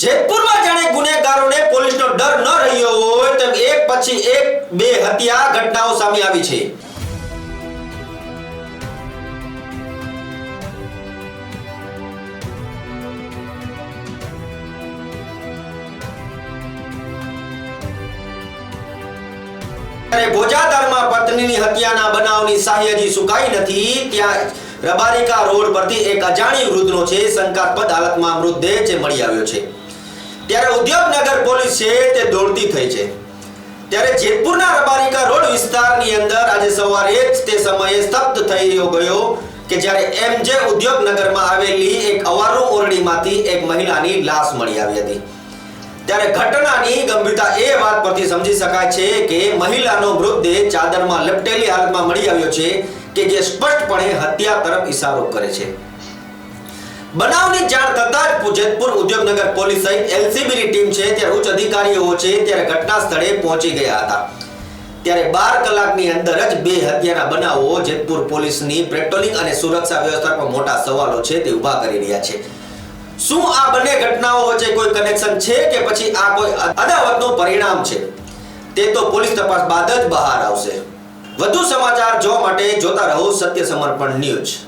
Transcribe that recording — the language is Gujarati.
જેતપુરમાં જાણે ગુનેગારોને પોલીસનો ડર ન રહ્યો હોય, તેમ એક પછી એક બે હત્યા ઘટનાઓ સામે આવી છે. ત્યારે ભોજાદારમાં પત્નીની હત્યાના બનાવની સાહ્યજી સુકાઈ નથી, ત્યાં રબારિકા રોડ પરથી એક અજાણી વૃદ્ધનો છે, શંકાસ્પદ હાલતમાં મૃતદેહ જે મળી આવ્યો છે. ત્યારે ઉદ્યોગનગર પોલીસ છે તે દોડતી થઈ છે. ત્યારે જેતપુરના રબારિકા રોડ વિસ્તારની અંદર આજે સવારે જ તે સમયે સ્તબ્ધ થઈ ગયો કે જ્યારે એમ જે ઉદ્યોગનગરમાં આવેલી એક અવારો ઓરડીમાંથી એક મહિલાની લાશ મળી આવી હતી. ત્યારે ઘટનાની ગંભીરતા એ વાત પરથી સમજી શકાય છે કે મહિલાનો મૃતદેહ ચાદરમાં લપટેલી હાલતમાં મળી આવ્યો છે કે જે સ્પષ્ટપણે હત્યા તરફ ઇશારો કરે છે. બનાવની જાણ થતા જ જેતપુર ઉદ્યોગનગર પોલીસ સહિત એલસીબીની ટીમ છે ત્યારે ઉચ્ચ અધિકારીઓ છે ત્યારે ઘટના સ્થળે પહોંચી ગયા હતા. ત્યારે બાર કલાકની અંદર જ બે હત્યાના બનાવો જેતપુર પોલીસની પેટ્રોલિંગ અને સુરક્ષા વ્યવસ્થા પર મોટા સવાલો છે તે ઊભા કરી રહ્યા છે. શું આ બંને ઘટનાઓ વચ્ચે કોઈ કનેક્શન છે કે પછી આ કોઈ અદાવતનું પરિણામ છે? તે તો પોલીસ તપાસ બાદ જ બહાર આવશે. વધુ સમાચાર જોવા માટે જોતા રહો સત્ય સમર્પણ ન્યૂઝ.